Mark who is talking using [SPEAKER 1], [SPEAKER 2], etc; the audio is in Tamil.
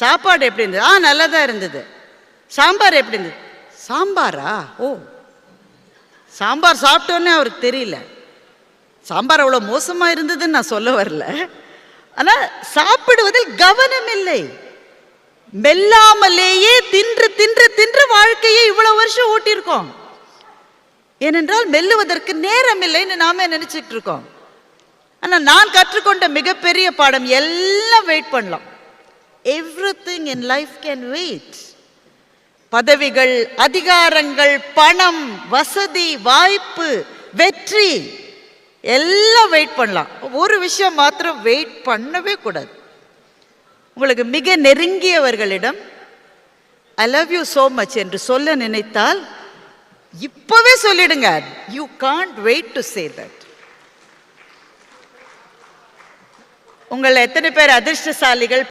[SPEAKER 1] சாப்பாடு எப்படி இருந்தது? ஆ நல்லா தான் இருந்தது. சாம்பார் எப்படி இருந்தது? சாம்பாரா? ஓ. சாம்பார் சாப்பிட்டோன்னே அவருக்கு தெரியல. சாம்பார் அவ்வளோ மோசமாக இருந்ததுன்னு நான் சொல்ல வரல. ஆனால் சாப்பிடுவதில் கவனம் இல்லை. மெல்லாமலேயே தின்று தின்று தின்று வாழ்க்கையை இவ்வளோ வருஷம் ஓட்டியிருக்கோம். ஏனென்றால் மெல்லுவதற்கு நேரம் இல்லைன்னு நாமே நினச்சிட்டு இருக்கோம். ஆனால் நான் கற்றுக்கொண்ட மிகப்பெரிய பாடம் எல்லாம் வெயிட் பண்ணலாம். Everything in life can wait பதவிகள் அதிகாரங்கள் பணம் வசதி வாய்ப்பு வெற்றி எல்லாம் வெயிட் பண்ணலாம். ஒரு விஷயம் மாத்திரம் வெயிட் பண்ணவே கூடாது. உங்களுக்கு மிக நெருங்கியவர்களிடம் I love you so much என்று சொல்ல நினைத்தால் இப்பவே சொல்லிடுங்க. You can't wait to say that உங்களை எத்தனை பேர் அதிர்ஷ்டசாலிகள்